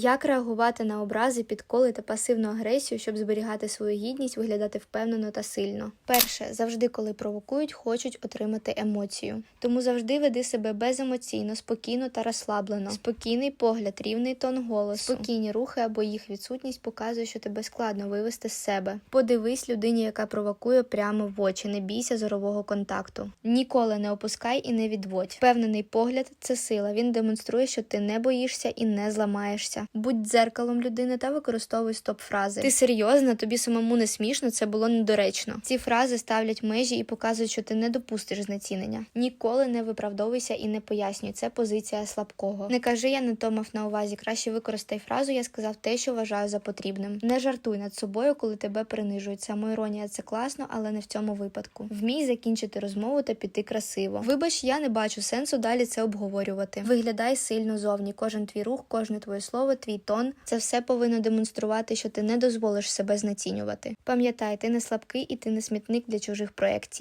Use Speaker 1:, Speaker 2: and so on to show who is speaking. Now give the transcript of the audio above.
Speaker 1: Як реагувати на образи, підколи та пасивну агресію, щоб зберігати свою гідність, виглядати впевнено та сильно? Перше, завжди, коли провокують, хочуть отримати емоцію. Тому завжди веди себе беземоційно, спокійно та розслаблено. Спокійний погляд, рівний тон голосу, спокійні рухи або їх відсутність показує, що тебе складно вивести з себе. Подивись людині, яка провокує прямо в очі. Не бійся зорового контакту. Ніколи не опускай і не відводь. Впевнений погляд це сила. Він демонструє, що ти не боїшся і не зламаєшся. Будь дзеркалом людини та використовуй стоп-фрази. Ти серйозно, тобі самому не смішно, це було недоречно. Ці фрази ставлять межі і показують, що ти не допустиш знецінення. Ніколи не виправдовуйся і не пояснюй. Це позиція слабкого. Не кажи, я не то мав на увазі. Краще використай фразу, я сказав те, що вважаю за потрібним. Не жартуй над собою, коли тебе принижують. Самоіронія це класно, але не в цьому випадку. Вмій закінчити розмову та піти красиво. Вибач, я не бачу сенсу далі це обговорювати. Виглядай сильно зовні. Кожен твій рух, кожне твоє слово, твій тон це все повинно демонструвати, що ти не дозволиш себе знецінювати. Пам'ятай, ти не слабкий і ти не смітник для чужих проєктів.